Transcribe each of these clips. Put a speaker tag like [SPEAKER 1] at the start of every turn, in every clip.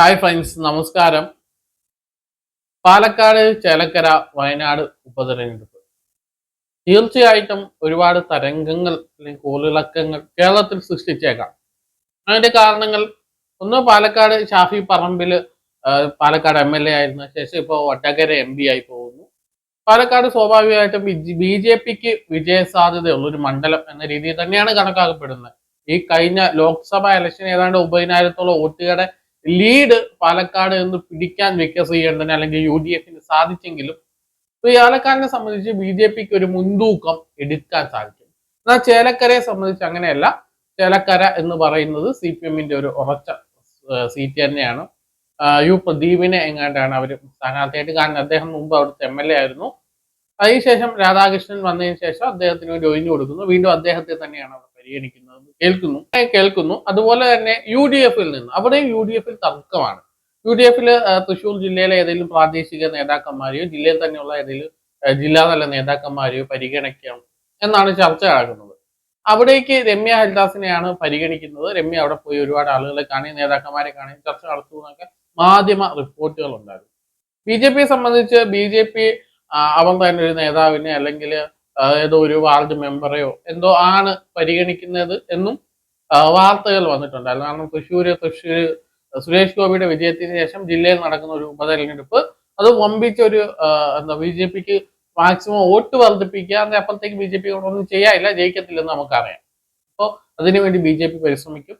[SPEAKER 1] Hi friends നമസ്കാരം. പാലക്കാട് ചേലക്കര വയനാട് ഉപതെരഞ്ഞെടുപ്പ്. തീർച്ചയായിട്ടും ഒരുപാട് തരംഗങ്ങൾ അല്ലെങ്കിൽ കോളിളക്കങ്ങൾ കേരളത്തിൽ സൃഷ്ടിച്ചേക്കാം. അതിന്റെ കാരണങ്ങൾ ഒന്ന് Palakkad Shafi Parambil Palakkad M L A ആയിരുന്ന ശേഷം ഇപ്പോൾ വട്ടകര എം പി ആയി പോകുന്നു. പാലക്കാട് സ്വാഭാവികമായിട്ടും ബി ജെ പിക്ക് വിജയ സാധ്യതയുള്ള ഒരു മണ്ഡലം എന്ന രീതിയിൽ തന്നെയാണ് കണക്കാക്കപ്പെടുന്നത്. ഈ കഴിഞ്ഞ ലോക്സഭാ ഇലക്ഷൻ ഏതാണ്ട് ഒമ്പതിനായിരത്തോളം വോട്ടുകളുടെ ലീഡ് പാലക്കാട് നിന്ന് പിടിക്കാൻ വികസിക്കേണ്ടതിന് അല്ലെങ്കിൽ യു ഡി എഫിന് സാധിച്ചെങ്കിലും ഈ പാലക്കാടിനെ സംബന്ധിച്ച് ബി ജെ പിക്ക് ഒരു മുൻതൂക്കം എടുക്കാൻ സാധിക്കും. എന്നാൽ ചേലക്കരയെ സംബന്ധിച്ച് അങ്ങനെയല്ല. ചേലക്കര എന്ന് പറയുന്നത് സി പി എമ്മിന്റെ ഒരു ഉറച്ച സീറ്റ് തന്നെയാണ്. യു പ്രദീപിനെ എങ്ങാണ്ടാണ് അവർ സ്ഥാനാർത്ഥിയായിട്ട് കാരണം അദ്ദേഹം മുമ്പ് അവിടുത്തെ എം എൽ എ ആയിരുന്നു. അതിനുശേഷം രാധാകൃഷ്ണൻ വന്നതിന് ശേഷം അദ്ദേഹത്തിന് വേണ്ടി ഒഴിഞ്ഞു കൊടുക്കുന്നു. വീണ്ടും അദ്ദേഹത്തെ തന്നെയാണ് അവർ പരിഗണിക്കുന്നത് കേൾക്കുന്നു. കേൾക്കുന്നു. അതുപോലെ തന്നെ യു ഡി എഫിൽ നിന്ന് അവിടെയും യു ഡി എഫിൽ തർക്കമാണ്. യു ഡി എഫിൽ തൃശ്ശൂർ ജില്ലയിലെ ഏതെങ്കിലും പ്രാദേശിക നേതാക്കന്മാരെയോ ജില്ലയിൽ തന്നെയുള്ള ഏതെങ്കിലും ജില്ലാതല നേതാക്കന്മാരെയോ പരിഗണിക്കാം എന്നാണ് ചർച്ച നടക്കുന്നത് അവിടേക്ക് രമ്യ ഹരിദാസിനെയാണ് പരിഗണിക്കുന്നത്. രമ്യ അവിടെ പോയി ഒരുപാട് ആളുകളെ കാണുകയും നേതാക്കന്മാരെ കാണുകയും ചർച്ച നടത്തുന്നൊക്കെ മാധ്യമ റിപ്പോർട്ടുകൾ ഉണ്ടായിരുന്നു ബി ജെ പിയെ സംബന്ധിച്ച് ബി ജെ പി അവൻ തന്നെ ഒരു നേതാവിനെ അല്ലെങ്കിൽ ഏതോ ഒരു വാർഡ് മെമ്പറെയോ എന്തോ ആണ് പരിഗണിക്കുന്നത് എന്നും വാർത്തകൾ വന്നിട്ടുണ്ടായിരുന്നു കാരണം തൃശ്ശൂര് തൃശ്ശൂര് സുരേഷ് ഗോപിയുടെ വിജയത്തിന് ശേഷം ജില്ലയിൽ നടക്കുന്ന ഒരു ഉപതെരഞ്ഞെടുപ്പ്. അത് വമ്പിച്ച ഒരു എന്താ ബി ജെ പിക്ക് മാക്സിമം വോട്ട് വർദ്ധിപ്പിക്കുക എന്ന അപ്പുറത്തേക്ക് ബി ജെ പി ഒന്നും ചെയ്യാനില്ല ജയിക്കത്തില്ലെന്ന് നമുക്കറിയാം. അപ്പോൾ അതിനുവേണ്ടി ബി ജെ പി പരിശ്രമിക്കും.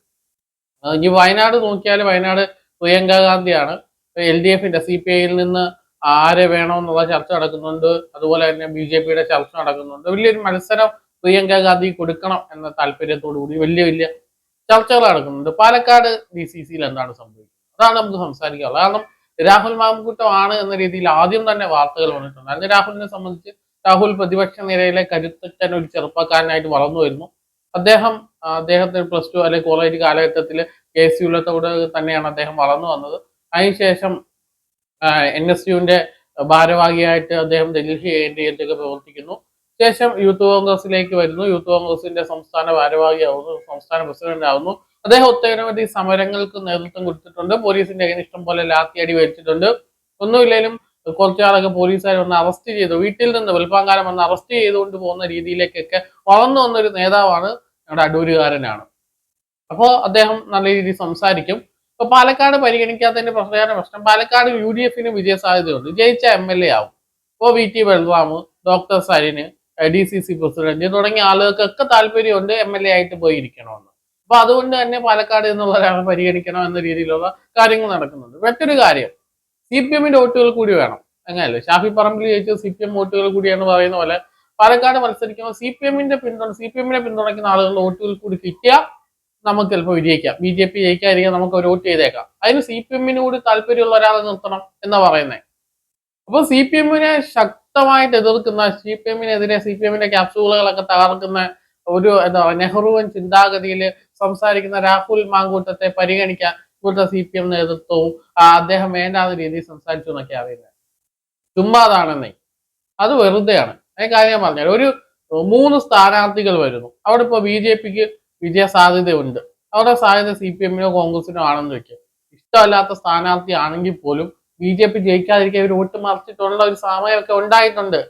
[SPEAKER 1] ഇനി വയനാട് നോക്കിയാൽ വയനാട് പ്രിയങ്ക ഗാന്ധിയാണ്. എൽ ഡി എഫിന്റെ സി പി ഐയിൽ നിന്ന് ആരെ വേണമെന്നുള്ള ചർച്ച നടക്കുന്നുണ്ട്. അതുപോലെ തന്നെ ബി ജെ പിയുടെ ചർച്ച നടക്കുന്നുണ്ട്. വലിയൊരു മത്സരം പ്രിയങ്ക ഗാന്ധി കൊടുക്കണം എന്ന താല്പര്യത്തോടു കൂടി വലിയ വലിയ ചർച്ചകൾ നടക്കുന്നുണ്ട്. പാലക്കാട് ഡി സി സിയിൽ എന്താണ് സംഭവിക്കുന്നത്? അതാണ് നമുക്ക് സംസാരിക്കാനുള്ളത്. കാരണം രാഹുൽ മാങ്കൂട്ടമാണ് എന്ന രീതിയിൽ ആദ്യം തന്നെ വാർത്തകൾ വന്നിട്ടുണ്ട്. അതിന് രാഹുലിനെ സംബന്ധിച്ച് രാഹുൽ പ്രതിപക്ഷ നിരയിലെ കരുത്തച്ഛൻ ഒരു ചെറുപ്പക്കാരനായിട്ട് വളർന്നു വരുന്നു. അദ്ദേഹം അദ്ദേഹത്തിന് പ്ലസ് ടു അല്ലെങ്കിൽ കോളേജ് കാലഘട്ടത്തിൽ കെ സി യുലത്തോട് തന്നെയാണ് അദ്ദേഹം വളർന്നു വന്നത്. അതിനുശേഷം എൻ എസ് യുവിന്റെ ഭാരവാഹിയായിട്ട് അദ്ദേഹം ഡൽഹി എൻ ഡി എയിലൊക്കെ പ്രവർത്തിക്കുന്നു. ശേഷം യൂത്ത് കോൺഗ്രസിലേക്ക് വരുന്നു. യൂത്ത് കോൺഗ്രസിന്റെ സംസ്ഥാന ഭാരവാഹിയാവുന്നു സംസ്ഥാന പ്രസിഡന്റ് ആവുന്നു അദ്ദേഹം ഒട്ടനവധി സമരങ്ങൾക്ക് നേതൃത്വം കൊടുത്തിട്ടുണ്ട്. പോലീസിന്റെ കയ്യിൽ ഇഷ്ടം പോലെ ലാത്തിയടി വെച്ചിട്ടുണ്ട്. ഒന്നുമില്ലെങ്കിലും കുറച്ചാളൊക്കെ പോലീസുകാർ വന്ന് അറസ്റ്റ് ചെയ്തു. വീട്ടിൽ നിന്ന് വെളുപ്പാങ്കാലം വന്ന് അറസ്റ്റ് ചെയ്തുകൊണ്ട് പോകുന്ന രീതിയിലേക്കൊക്കെ വളർന്നു വന്നൊരു നേതാവാണ് നമ്മുടെ അടൂരുകാരനാണ്. അപ്പോൾ അദ്ദേഹം നല്ല രീതിയിൽ സംസാരിക്കും. ഇപ്പൊ പാലക്കാട് പരിഗണിക്കാത്തതിന്റെ പ്രധാന പ്രശ്നം പാലക്കാട് യു ഡി എഫിന് വിജയ സാധ്യതയുണ്ട്. ജയിച്ച എം എൽ എ ആവും. ഇപ്പോൾ വി ടി ബൽറാം ഡോക്ടർ സരിന് ഡി സി സി പ്രസിഡന്റ് തുടങ്ങിയ ആളുകൾക്കൊക്കെ താല്പര്യമുണ്ട് എം എൽ എ ആയിട്ട് പോയിരിക്കണമെന്ന്. അപ്പൊ അതുകൊണ്ട് തന്നെ പാലക്കാട് എന്നുള്ള പരിഗണിക്കണം എന്ന രീതിയിലുള്ള കാര്യങ്ങൾ നടക്കുന്നുണ്ട്. മറ്റൊരു കാര്യം സി പി എമ്മിന്റെ വോട്ടുകൾ കൂടി വേണം. അങ്ങനെയല്ലേ? ഷാഫി പറമ്പിൽ ജയിച്ച സി പി എം വോട്ടുകൾ കൂടിയാണ് പറയുന്ന പോലെ പാലക്കാട് മത്സരിക്കുമ്പോൾ സി പി എമ്മിന്റെ പിന്തുണ സി പി എമ്മിനെ പിന്തുണയ്ക്കുന്ന ആളുകളുടെ വോട്ടുകൾ കൂടി കിട്ടിയാൽ നമുക്ക് ചിലപ്പോൾ വിജയിക്കാം. ബി ജെ പി ജയിക്കാതിരിക്കാൻ നമുക്ക് ഒരു വോട്ട് ചെയ്തേക്കാം. അതിന് സി പി എമ്മിനോട് താല്പര്യമുള്ള ഒരാളെ നിർത്തണം എന്നാ പറയുന്നത് അപ്പൊ സി പി എമ്മിനെ ശക്തമായിട്ട് എതിർക്കുന്ന സി പി എമ്മിനെതിരെ സി പി എമ്മിന്റെ ക്യാപ്സൂളുകളൊക്കെ തകർക്കുന്ന ഒരു എന്താ നെഹ്റുവൻ ചിന്താഗതിയിൽ സംസാരിക്കുന്ന രാഹുൽ മാങ്കൂട്ടത്തെ പരിഗണിക്കാൻ ഇവിടുത്തെ സി പി എം നേതൃത്വവും അദ്ദേഹം വേണ്ടാത്ത രീതിയിൽ സംസാരിച്ചു എന്നൊക്കെ അറിയുന്നത് ചുമ്മാതാണെന്നേ അത് വെറുതെയാണ്. അതിന് കാര്യം പറഞ്ഞാൽ ഒരു മൂന്ന് സ്ഥാനാർത്ഥികൾ വരുന്നു. അവിടെ ഇപ്പോൾ ബി ജെ പിക്ക് വിജയ സാധ്യതയുണ്ട് അവരുടെ സാധ്യത സി പി എമ്മിനോ കോൺഗ്രസിനോ ആണെന്ന് വെക്കുക ഇഷ്ടമല്ലാത്ത സ്ഥാനാർത്ഥി ആണെങ്കിൽ പോലും ബി ജെ പി ജയിക്കാതിരിക്കാൻ ഇവർ വോട്ട് മറിച്ചിട്ടുള്ള ഒരു സമയമൊക്കെ ഉണ്ടായിട്ടുണ്ട്.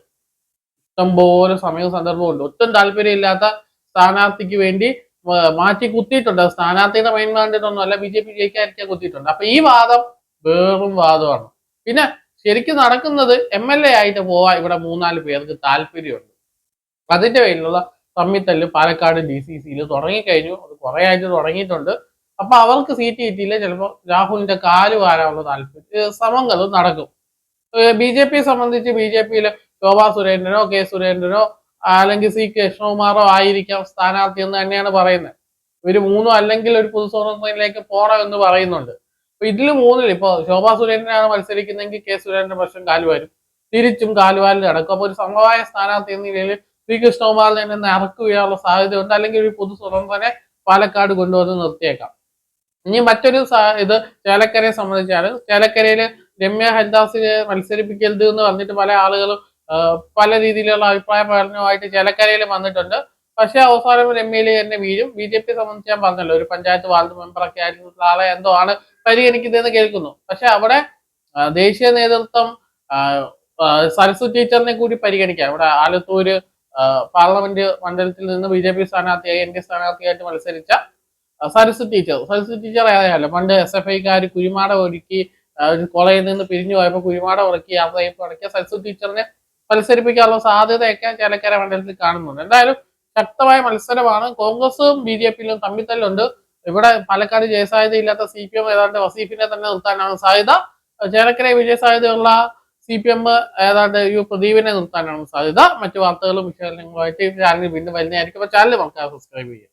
[SPEAKER 1] ഇഷ്ടംപോലെ സമയവും സന്ദർഭവും ഒട്ടും താല്പര്യമില്ലാത്ത സ്ഥാനാർത്ഥിക്ക് വേണ്ടി മാറ്റി കുത്തിയിട്ടുണ്ട്. സ്ഥാനാർത്ഥിയുടെ മെയിൻ കണ്ടിട്ടൊന്നും അല്ല ബി ജെ പി ജയിക്കാതിരിക്കാൻ കുത്തിയിട്ടുണ്ട്. അപ്പൊ ഈ വാദം വേറും വാദമാണ്. പിന്നെ ശരിക്കും നടക്കുന്നത് എം എൽ എ ആയിട്ട് പോവാൻ ഇവിടെ മൂന്നാൽ പേർക്ക് താല്പര്യമുണ്ട്. അതിന്റെ പേരിലുള്ള തമ്മിത്തല്ല് പാലക്കാട് ഡി സി സിയിൽ തുടങ്ങിക്കഴിഞ്ഞു. അത് കുറേ ആയിട്ട് തുടങ്ങിയിട്ടുണ്ട്. അപ്പൊ അവർക്ക് സീറ്റ് കിട്ടിയില്ല. ചിലപ്പോൾ രാഹുലിന്റെ കാൽ വാരാനുള്ള താല്പര്യം ശ്രമങ്ങൾ നടക്കും. ബി ജെ പിയെ സംബന്ധിച്ച് ബി ജെ പിയിൽ ശോഭാ സുരേന്ദ്രനോ കെ സുരേന്ദ്രനോ അല്ലെങ്കിൽ സി കൃഷ്ണകുമാറോ ആയിരിക്കാം സ്ഥാനാർത്ഥി എന്ന് തന്നെയാണ് പറയുന്നത്. ഇവർ മൂന്നോ അല്ലെങ്കിൽ ഒരു പൊതുസ്വതന്ത്രയിലേക്ക് പോകണം എന്ന് പറയുന്നുണ്ട്. അപ്പൊ ഇതിൽ മൂന്നിൽ ഇപ്പൊ ശോഭാ സുരേന്ദ്രനാണ് മത്സരിക്കുന്നതെങ്കിൽ കെ സുരേന്ദ്രൻ പക്ഷം കാലുവാരും തിരിച്ചും കാലുവാലിൽ നടക്കും. അപ്പൊ ഒരു സമവായ സ്ഥാനാർത്ഥി എന്ന നിലയിൽ ശ്രീ കൃഷ്ണകുമാറിനെ തന്നെ ഇറക്കി വീഴാനുള്ള സാധ്യതയുണ്ട്. അല്ലെങ്കിൽ ഒരു പൊതു സ്വതന്ത്രനെ പാലക്കാട് കൊണ്ടുവന്ന് നിർത്തിയേക്കാം. ഇനി മറ്റൊരു ഇത് ചേലക്കരയെ സംബന്ധിച്ചാണ്. ചേലക്കരയിൽ രമ്യ ഹരിദാസിനെ മത്സരിപ്പിക്കരുത് എന്ന് പറഞ്ഞിട്ട് പല ആളുകളും പല രീതിയിലുള്ള അഭിപ്രായ പ്രകടനവുമായിട്ട് ചേലക്കരയിൽ വന്നിട്ടുണ്ട്. പക്ഷെ അവസാനം രമ്യയിൽ തന്നെ വീഴും. ബി ജെ പി സംബന്ധിച്ച് ഞാൻ പറഞ്ഞല്ലോ ഒരു പഞ്ചായത്ത് വാർഡ് മെമ്പറൊക്കെ ആയിട്ടുള്ള ആളെ എന്തോ ആണ് പരിഗണിക്കുന്നതെന്ന് കേൾക്കുന്നു. പക്ഷെ അവിടെ ദേശീയ നേതൃത്വം സരസ്വ ടീച്ചറിനെ കൂടി പരിഗണിക്കാം. ഇവിടെ ആലത്തൂര് പാർലമെന്റ് മണ്ഡലത്തിൽ നിന്ന് ബി ജെ പി സ്ഥാനാർത്ഥിയായി എൻ ഡി സ്ഥാനാർത്ഥിയായിട്ട് മത്സരിച്ച സരസ് ടീച്ചർ. സരസ്വ ടീച്ചർ ഏതായാലും പണ്ട് എസ് എഫ് ഐക്കാർ കുരുമാട ഒരുക്കി കോളേജിൽ നിന്ന് പിരിഞ്ഞു പോയപ്പോൾ കുരുമാട ഉറക്കി യാത്ര ചെയ്യപ്പോൾ ഉറക്കിയ സരസ്വ ടീച്ചറിനെ മത്സരിപ്പിക്കാനുള്ള സാധ്യതയൊക്കെ ചേലക്കര മണ്ഡലത്തിൽ കാണുന്നുണ്ട്. എന്തായാലും ശക്തമായ മത്സരമാണ്. കോൺഗ്രസും ബി ജെ പിയിലും തമ്മിൽ തല്ലുണ്ട്. ഇവിടെ പാലക്കാട് ജയസാധ്യതയില്ലാത്ത സി പി എം ഏതാണ്ട് വസീഫിനെ തന്നെ നിർത്താനാണ് സാധ്യത. ചേലക്കര വിജയ സാധ്യതയുള്ള സി പി എം ഏതാണ്ട് യു പ്രദീപിനെ നിർത്താനാണ് സാധ്യത. മറ്റു വാർത്തകളും വിശകലനങ്ങളുമായിട്ട് ചാനൽ വീണ്ടും വരുന്നതായിരിക്കും. അപ്പൊ ചാനൽ നമുക്ക് സബ്സ്ക്രൈബ് ചെയ്യാം.